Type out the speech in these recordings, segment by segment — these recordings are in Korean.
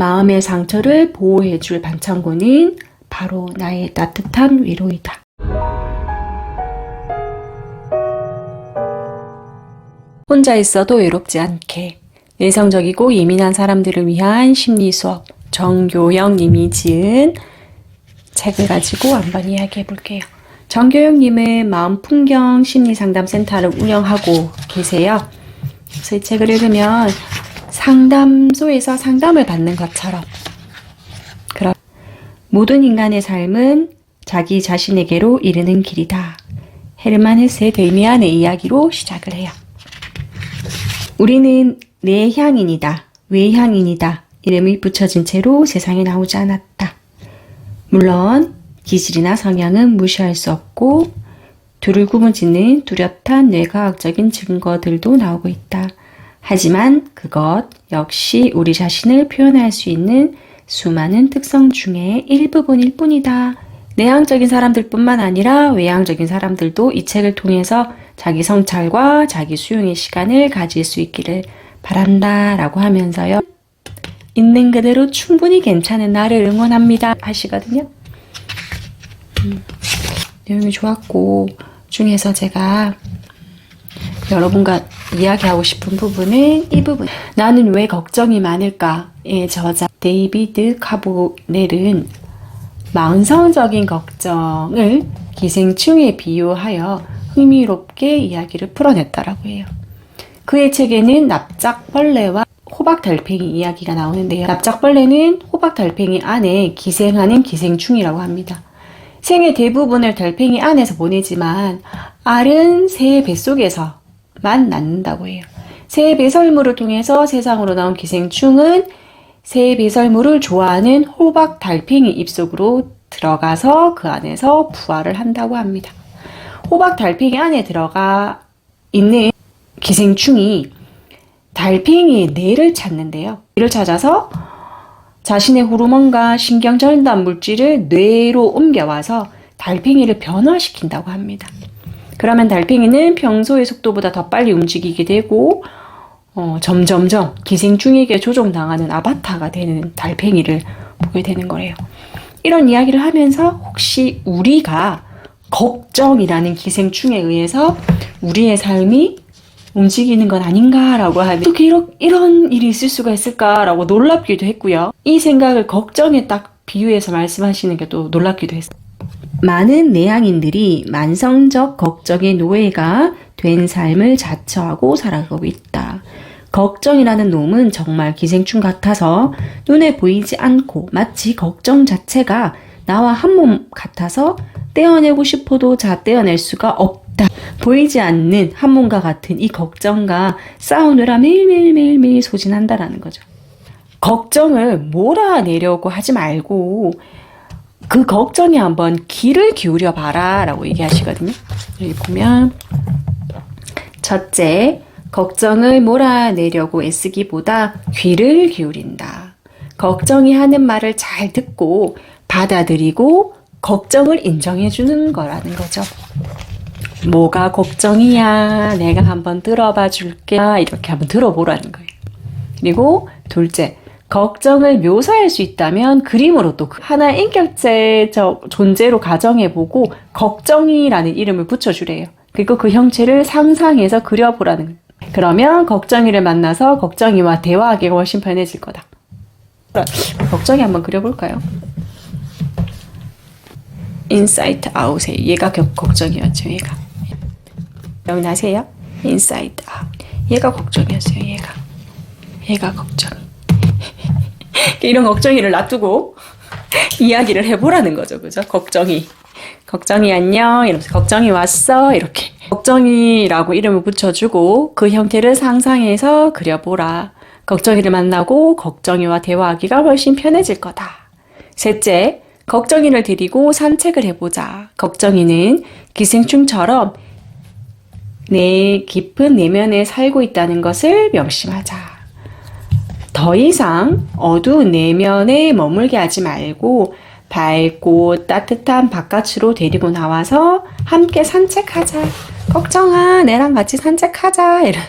마음의 상처를 보호해줄 반창고는 바로 나의 따뜻한 위로이다. 혼자 있어도 외롭지 않게 내성적이고 예민한 사람들을 위한 심리 수업 정교영 님이 지은 책을 가지고 한번 이야기해 볼게요. 정교영 님은 마음 풍경 심리 상담 센터를 운영하고 계세요. 그래서 이 책을 읽으면 상담소에서 상담을 받는 것처럼 그런 모든 인간의 삶은 자기 자신에게로 이르는 길이다. 헤르만 헤스의 데미안의 이야기로 시작을 해요. 우리는 내향인이다, 외향인이다 이름이 붙여진 채로 세상에 나오지 않았다. 물론 기질이나 성향은 무시할 수 없고 둘을 구분짓는 뚜렷한 뇌과학적인 증거들도 나오고 있다. 하지만 그것 역시 우리 자신을 표현할 수 있는 수많은 특성 중에 일부분일 뿐이다. 내향적인 사람들뿐만 아니라 외향적인 사람들도 이 책을 통해서 자기 성찰과 자기 수용의 시간을 가질 수 있기를 바란다 라고 하면서요. 있는 그대로 충분히 괜찮은 나를 응원합니다 하시거든요. 음, 내용이 좋았고 중에서 제가 여러분과 이야기하고 싶은 부분은 이 부분. 나는 왜 걱정이 많을까의 저자 데이비드 카보넬은 망성적인 걱정을 기생충에 비유하여 흥미롭게 이야기를 풀어냈다라고 해요. 그의 책에는 납작벌레와 호박달팽이 이야기가 나오는데요. 납작벌레는 호박달팽이 안에 기생하는 기생충이라고 합니다. 생의 대부분을 달팽이 안에서 보내지만 알은 새의 뱃속에서 만 낳는다고 해요. 새의 배설물을 통해서 세상으로 나온 기생충은 새의 배설물을 좋아하는 호박 달팽이 입속으로 들어가서 그 안에서 부화를 한다고 합니다. 호박 달팽이 안에 들어가 있는 기생충이 달팽이의 뇌를 찾는데요. 뇌를 찾아서 자신의 호르몬과 신경 전달 물질을 뇌로 옮겨와서 달팽이를 변화시킨다고 합니다. 그러면 달팽이는 평소의 속도보다 더 빨리 움직이게 되고 어, 점점점 기생충에게 조종당하는 아바타가 되는 달팽이를 보게 되는 거래요. 이런 이야기를 하면서 혹시 우리가 걱정이라는 기생충에 의해서 우리의 삶이 움직이는 건 아닌가라고 하면 어떻게 이런, 이런 일이 있을 수가 있을까라고 놀랍기도 했고요. 이 생각을 걱정에 딱 비유해서 말씀하시는 게 또 놀랍기도 했어요. 많은 내향인들이 만성적 걱정의 노예가 된 삶을 자처하고 살아가고 있다. 걱정이라는 놈은 정말 기생충 같아서 눈에 보이지 않고 마치 걱정 자체가 나와 한 몸 같아서 떼어내고 싶어도 자 떼어낼 수가 없다. 보이지 않는 한 몸과 같은 이 걱정과 싸우느라 매일매일매일매일 소진한다라는 거죠. 걱정을 몰아내려고 하지 말고 그 걱정에 한번 귀를 기울여 봐라 라고 얘기하시거든요. 여기 보면 첫째, 걱정을 몰아내려고 애쓰기보다 귀를 기울인다. 걱정이 하는 말을 잘 듣고 받아들이고 걱정을 인정해 주는 거라는 거죠. 뭐가 걱정이야? 내가 한번 들어봐 줄게. 이렇게 한번 들어보라는 거예요. 그리고 둘째, 걱정을 묘사할 수 있다면 그림으로 또 하나의 인격체 저 존재로 가정해보고 걱정이라는 이름을 붙여주래요. 그리고 그 형체를 상상해서 그려보라는. 그러면 걱정이를 만나서 걱정이와 대화하기가 훨씬 편해질 거다. 걱정이 한번 그려볼까요? 인사이트 아웃에 얘가 겨, 걱정이었죠 얘가 기억나세요? 인사이트 아웃 얘가 걱정이었어요 얘가 얘가 걱정 이런 걱정이를 놔두고 이야기를 해보라는 거죠. 그죠? 걱정이. 걱정이 안녕. 이러면서 걱정이 왔어. 이렇게. 걱정이라고 이름을 붙여주고 그 형태를 상상해서 그려보라. 걱정이를 만나고 걱정이와 대화하기가 훨씬 편해질 거다. 셋째 걱정이를 데리고 산책을 해보자. 걱정이는 기생충처럼 내 깊은 내면에 살고 있다는 것을 명심하자. 더 이상 어두운 내면에 머물게 하지 말고 밝고 따뜻한 바깥으로 데리고 나와서 함께 산책하자. 걱정아, 내랑 같이 산책하자. 이런.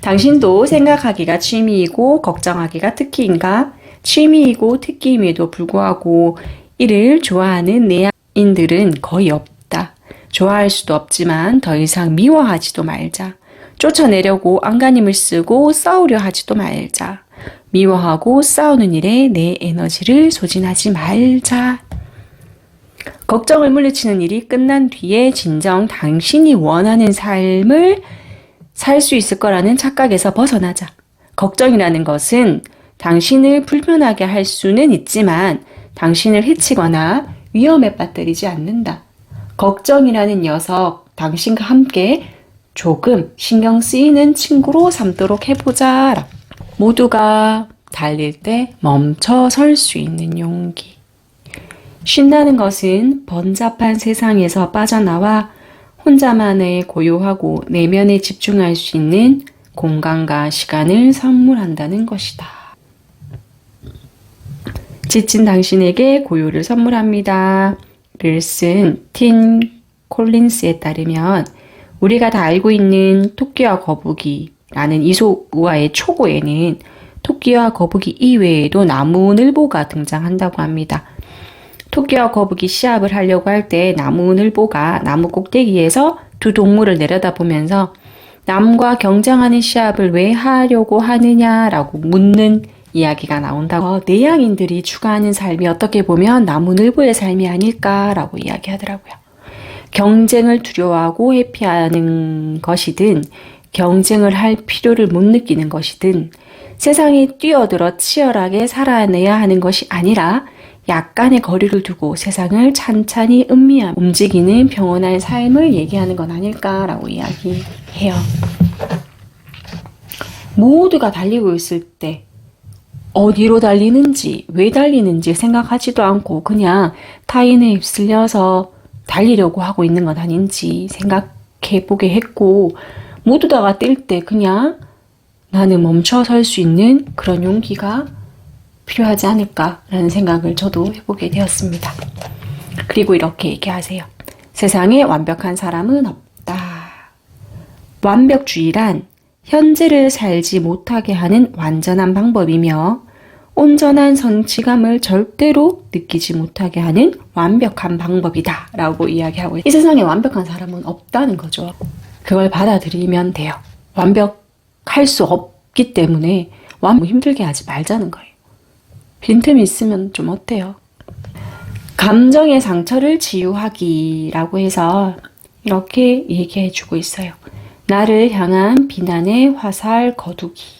당신도 생각하기가 취미이고 걱정하기가 특기인가? 취미이고 특기임에도 불구하고 이를 좋아하는 내향인들은 거의 없다. 좋아할 수도 없지만 더 이상 미워하지도 말자. 쫓아내려고 안간힘을 쓰고 싸우려 하지도 말자. 미워하고 싸우는 일에 내 에너지를 소진하지 말자. 걱정을 물리치는 일이 끝난 뒤에 진정 당신이 원하는 삶을 살 수 있을 거라는 착각에서 벗어나자. 걱정이라는 것은 당신을 불편하게 할 수는 있지만 당신을 해치거나 위험에 빠뜨리지 않는다. 걱정이라는 녀석, 당신과 함께 조금 신경 쓰이는 친구로 삼도록 해보자. 모두가 달릴 때 멈춰 설 수 있는 용기. 쉰다는 것은 번잡한 세상에서 빠져나와 혼자만의 고요하고 내면에 집중할 수 있는 공간과 시간을 선물한다는 것이다. 지친 당신에게 고요를 선물합니다. 를쓴틴 콜린스에 따르면 우리가 다 알고 있는 토끼와 거북이라는 이솝 우화의 초고에는 토끼와 거북이 이외에도 나무늘보가 등장한다고 합니다. 토끼와 거북이 시합을 하려고 할 때 나무늘보가 나무 꼭대기에서 두 동물을 내려다보면서 남과 경쟁하는 시합을 왜 하려고 하느냐라고 묻는 이야기가 나온다고 어, 내향인들이 추구하는 삶이 어떻게 보면 나무늘보의 삶이 아닐까라고 이야기하더라고요. 경쟁을 두려워하고 회피하는 것이든 경쟁을 할 필요를 못 느끼는 것이든 세상에 뛰어들어 치열하게 살아내야 하는 것이 아니라 약간의 거리를 두고 세상을 찬찬히 음미하며 움직이는 평온한 삶을 얘기하는 건 아닐까라고 이야기해요. 모두가 달리고 있을 때 어디로 달리는지, 왜 달리는지 생각하지도 않고 그냥 타인에 휩쓸려서 달리려고 하고 있는 건 아닌지 생각해 보게 했고, 모두 다가 뛸 때 그냥 나는 멈춰 설 수 있는 그런 용기가 필요하지 않을까라는 생각을 저도 해보게 되었습니다. 그리고 이렇게 얘기하세요. 세상에 완벽한 사람은 없다. 완벽주의란 현재를 살지 못하게 하는 완전한 방법이며 온전한 성취감을 절대로 느끼지 못하게 하는 완벽한 방법이다. 라고 이야기하고 이 세상에 완벽한 사람은 없다는 거죠. 그걸 받아들이면 돼요. 완벽할 수 없기 때문에 완 힘들게 하지 말자는 거예요. 빈틈이 있으면 좀 어때요? 감정의 상처를 치유하기라고 해서 이렇게 얘기해 주고 있어요. 나를 향한 비난의 화살 거두기.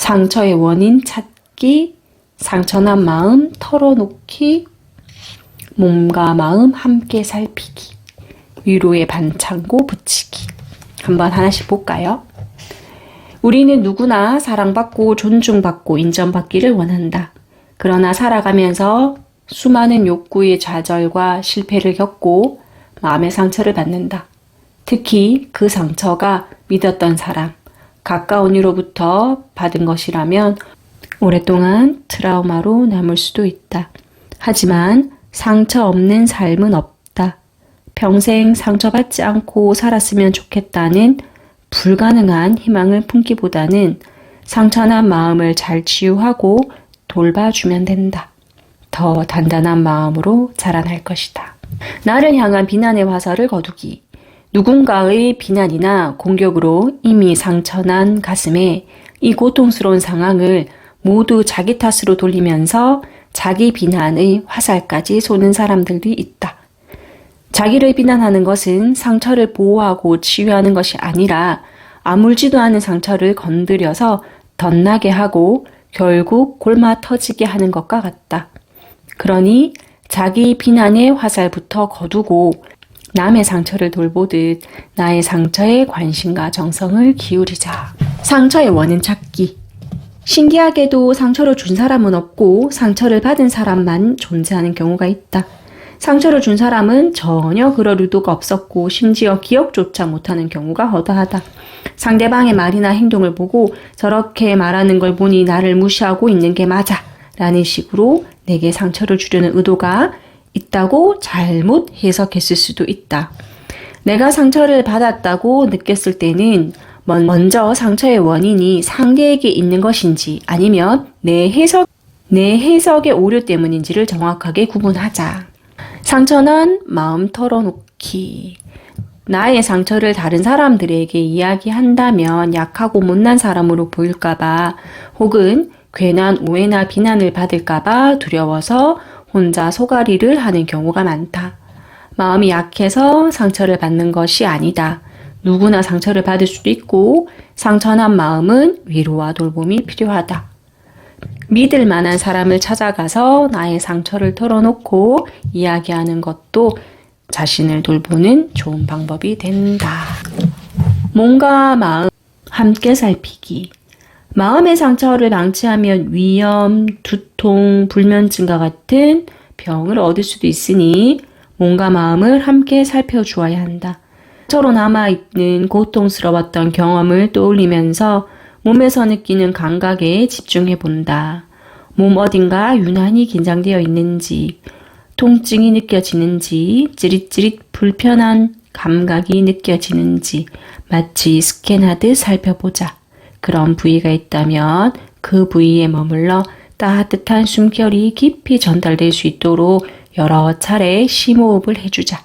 상처의 원인 찾기, 상처난 마음 털어놓기, 몸과 마음 함께 살피기, 위로의 반창고 붙이기. 한번 하나씩 볼까요? 우리는 누구나 사랑받고 존중받고 인정받기를 원한다. 그러나 살아가면서 수많은 욕구의 좌절과 실패를 겪고 마음의 상처를 받는다. 특히 그 상처가 믿었던 사람, 가까운 이로부터 받은 것이라면 오랫동안 트라우마로 남을 수도 있다. 하지만 상처 없는 삶은 없다. 평생 상처받지 않고 살았으면 좋겠다는 불가능한 희망을 품기보다는 상처난 마음을 잘 치유하고 돌봐주면 된다. 더 단단한 마음으로 자라날 것이다. 나를 향한 비난의 화살을 거두기. 누군가의 비난이나 공격으로 이미 상처난 가슴에 이 고통스러운 상황을 모두 자기 탓으로 돌리면서 자기 비난의 화살까지 쏘는 사람들이 있다. 자기를 비난하는 것은 상처를 보호하고 치유하는 것이 아니라 아물지도 않은 상처를 건드려서 덧나게 하고 결국 골마 터지게 하는 것과 같다. 그러니 자기 비난의 화살부터 거두고 남의 상처를 돌보듯 나의 상처에 관심과 정성을 기울이자. 상처의 원인 찾기. 신기하게도 상처를 준 사람은 없고 상처를 받은 사람만 존재하는 경우가 있다. 상처를 준 사람은 전혀 그럴 의도가 없었고 심지어 기억조차 못하는 경우가 허다하다. 상대방의 말이나 행동을 보고 저렇게 말하는 걸 보니 나를 무시하고 있는 게 맞아. 라는 식으로 내게 상처를 주려는 의도가 있다고 잘못 해석했을 수도 있다. 내가 상처를 받았다고 느꼈을 때는 먼- 먼저 상처의 원인이 상대에게 있는 것인지 아니면 내 해석, 내 해석의 오류 때문인지를 정확하게 구분하자. 상처는 마음 털어놓기. 나의 상처를 다른 사람들에게 이야기한다면 약하고 못난 사람으로 보일까봐 혹은 괜한 오해나 비난을 받을까봐 두려워서 혼자 소가리를 하는 경우가 많다. 마음이 약해서 상처를 받는 것이 아니다. 누구나 상처를 받을 수도 있고 상처난 마음은 위로와 돌봄이 필요하다. 믿을 만한 사람을 찾아가서 나의 상처를 털어놓고 이야기하는 것도 자신을 돌보는 좋은 방법이 된다. 몸과 마음 함께 살피기. 마음의 상처를 방치하면 위염, 두통, 불면증과 같은 병을 얻을 수도 있으니 몸과 마음을 함께 살펴주어야 한다. 서로 남아있는 고통스러웠던 경험을 떠올리면서 몸에서 느끼는 감각에 집중해 본다. 몸 어딘가 유난히 긴장되어 있는지, 통증이 느껴지는지, 찌릿찌릿 불편한 감각이 느껴지는지, 마치 스캔하듯 살펴보자. 그런 부위가 있다면 그 부위에 머물러 따뜻한 숨결이 깊이 전달될 수 있도록 여러 차례 심호흡을 해주자.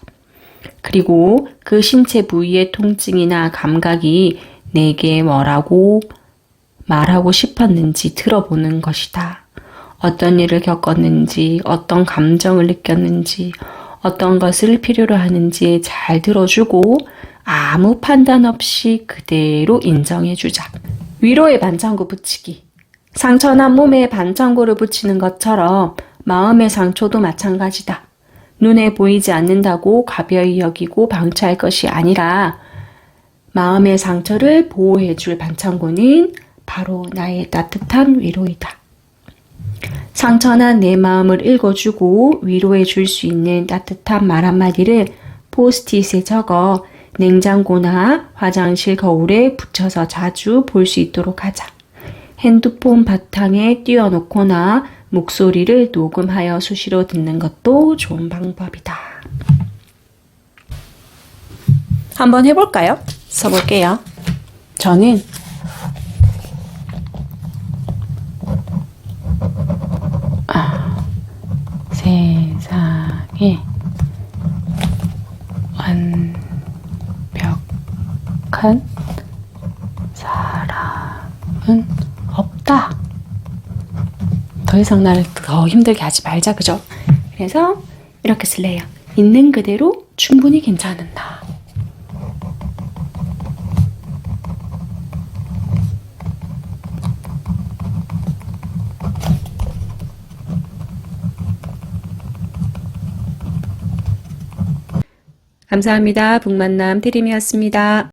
그리고 그 신체 부위의 통증이나 감각이 내게 뭐라고 말하고 싶었는지 들어보는 것이다. 어떤 일을 겪었는지, 어떤 감정을 느꼈는지, 어떤 것을 필요로 하는지 잘 들어주고 아무 판단 없이 그대로 인정해주자. 위로의 반창고 붙이기. 상처난 몸에 반창고를 붙이는 것처럼 마음의 상처도 마찬가지다. 눈에 보이지 않는다고 가벼이 여기고 방치할 것이 아니라 마음의 상처를 보호해줄 반창고는 바로 나의 따뜻한 위로이다. 상처난 내 마음을 읽어주고 위로해줄 수 있는 따뜻한 말 한마디를 포스트잇에 적어 냉장고나 화장실 거울에 붙여서 자주 볼 수 있도록 하자. 핸드폰 바탕에 띄워놓거나 목소리를 녹음하여 수시로 듣는 것도 좋은 방법이다. 한번 해볼까요? 써볼게요. 저는 아, 세상에 완벽한 사람은 없다. 더 이상 나를 더 힘들게 하지 말자, 그죠? 그래서 이렇게 쓸래요. 있는 그대로 충분히 괜찮은다. 감사합니다. 북만남 테림이었습니다.